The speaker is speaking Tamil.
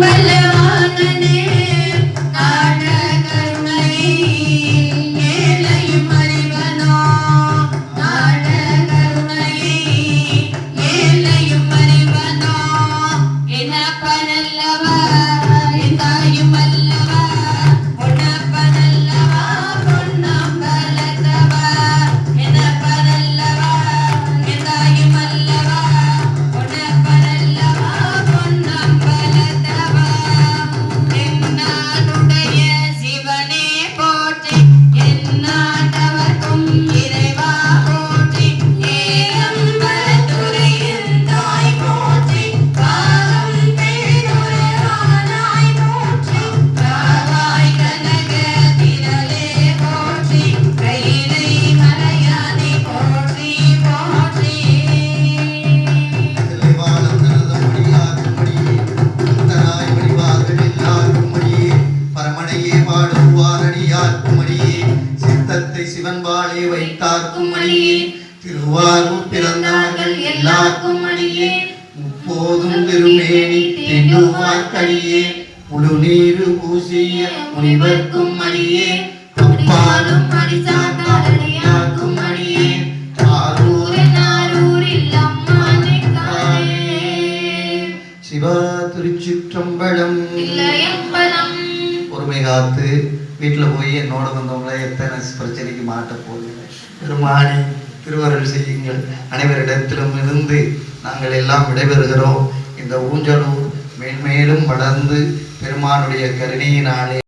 Well சித்தத்தை சிவன்பாலே வைத்தார்க்கும்படியே, திருவாரூர் பிறந்தார்கள் எல்லாருக்கும் அடியே முப்போதும் திருமேனி தென்னுவார்க்கடியே முழுநீரு பூசிய முனிவர்க்கும் அடியே அப்பாலும் அடிசார்ந்தாரடியார்க்கும் அடியே ஆரூர் ஆரூரில் அம்மானைக்காரே சிவா திருச்சிற்றம்பலம். பொறுமை காத்து. வீட்டில் போய் என்னோட வந்தவங்கள எத்தனை பிரச்சனைக்கு மாட்ட போகிறேன் பெருமானி திருவருள் செய்யுங்கள். அனைவரிடத்திலும் இருந்து நாங்கள் எல்லாம் விடைபெறுகிறோம். இந்த ஊஞ்சலூர் மேன்மேலும் வளர்ந்து பெருமானுடைய கருணையினாலே